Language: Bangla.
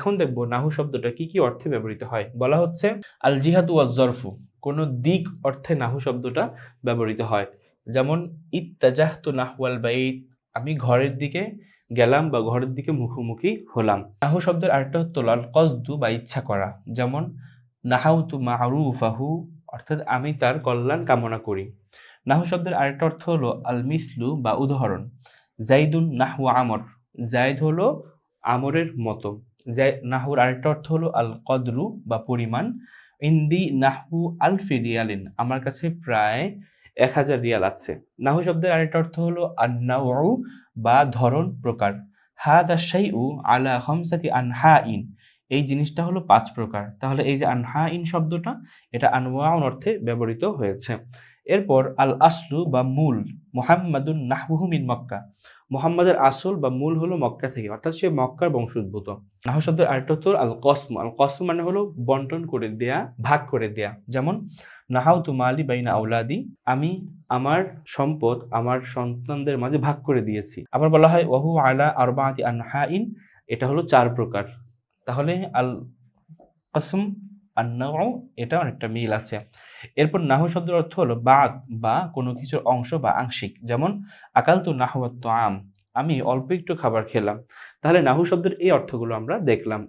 এখন দেখব নাহু শব্দটা কি কি অর্থে ব্যবহৃত হয়। বলা হচ্ছে আল জিহাদু ওয়াজ্জরফু, কোনো দিক অর্থে নাহু শব্দটা ব্যবহৃত হয়। যেমন, ইত্তাজাহতু নাহওয়াল বাইত, আমি ঘরের দিকে গেলাম বা ঘরের দিকে মুখোমুখি হলাম। নাহু শব্দের আরেকটা হতো আল কসদু বা ইচ্ছা করা। যেমন নাহাউ নাহাউতু মারুফাহু, অর্থাৎ আমি তার কল্যাণ কামনা করি। নাহু শব্দের আরেকটা অর্থ হলো আল মিসলু বা উদাহরণ। জাইদুন নাহু আমর জায়দ হলো আমরের মতো। জাই নাহুর আরেকটা অর্থ হলো আল কদরু বা পরিমাণ। ইন্দি নাহু আল ফিরিয়ালিন আমার কাছে প্রায় এক হাজার রিয়াল আছে। নাহু শব্দের আরেকটা অর্থ হলো আন্নাউ বা ধরন প্রকার। হা দা হাদা উ আলা হমসাতি আনহা ইন এই জিনিসটা হলো পাঁচ প্রকার। তাহলে এই যে আনহা ইন শব্দটা, এটা আনওয়াউন অর্থে ব্যবহৃত হয়েছে। এরপর আল আসলু বা মূল, মোহাম্মদুন নাহবুহু মিন মক্কা। মোহাম্মদের আসল বা মূল হলো মক্কা থেকে, অর্থাৎ সে মক্কার বংশোদ্ভূত। নাহু শব্দের আরেকটা হচ্ছে আল কসম। আল কসম মানে হলো বন্টন করে দেয়া, ভাগ করে দেয়া। যেমন নাহাউ তুমালি বাইনা আউলাদি আমি আমার সম্পদ, আমার সন্তানদের মাঝে ভাগ করে দিয়েছি। আবার বলা হয় ওহু আলা আরবাতি ইন এটা হলো চার প্রকার। তাহলে আল কসম আন্নাউ এটা অনেকটা মিল আছে। এরপর নাহু শব্দের অর্থ হলো বাদ বা কোনো কিছুর অংশ বা আংশিক। যেমন আকাল তো নাহুয়াত আম আমি অল্প একটু খাবার খেলাম। তাহলে নাহু শব্দের এই অর্থগুলো আমরা দেখলাম।